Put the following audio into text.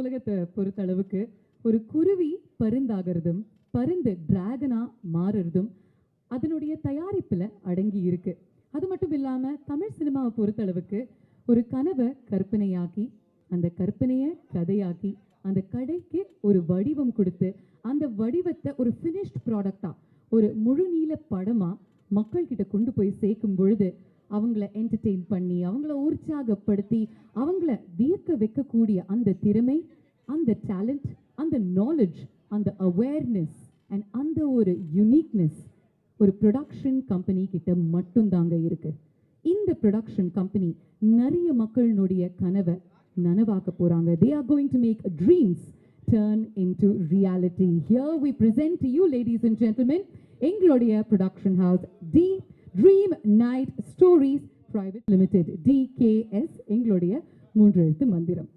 உலகத்தை பொறுத்த அளவுக்கு ஒரு குருவி பருந்தாகிறதும் பருந்து டிராகனாக மாறுறதும் அதனுடைய தயாரிப்பில் அடங்கி இருக்கு. அது மட்டும் இல்லாமல் தமிழ் சினிமாவை பொறுத்த அளவுக்கு ஒரு கனவை கற்பனையாக்கி அந்த கற்பனையை கதையாக்கி அந்த கடைக்கு ஒரு வடிவம் கொடுத்து அந்த வடிவத்தை ஒரு ஃபினிஷ்ட் ப்ராடக்டாக ஒரு முழுநீள படமாக மக்கள்கிட்ட கொண்டு போய் சேர்க்கும் பொழுது அவங்கள என்டர்டெயின் பண்ணி அவங்கள உற்சாகப்படுத்தி அவங்கள வியக்க வைக்கக்கூடிய அந்த திறமை அந்த டேலண்ட் அந்த நாலேஜ் அந்த அவேர்னஸ் அண்ட் அந்த ஒரு யுனிக்னஸ் ஒரு ப்ரொடக்ஷன் கம்பெனி கிட்ட மட்டும்தாங்க இருக்கு. இந்த ப்ரொடக்ஷன் கம்பெனி நிறைய மக்களினுடைய கனவை நனவாக்க போறாங்க. They are going to make dreams turn into reality here we present you ladies and gentlemen எங்களுடைய production house the dream night stories private limited TKS எங்களுடைய மூன்று எழுத்து மந்திரம்.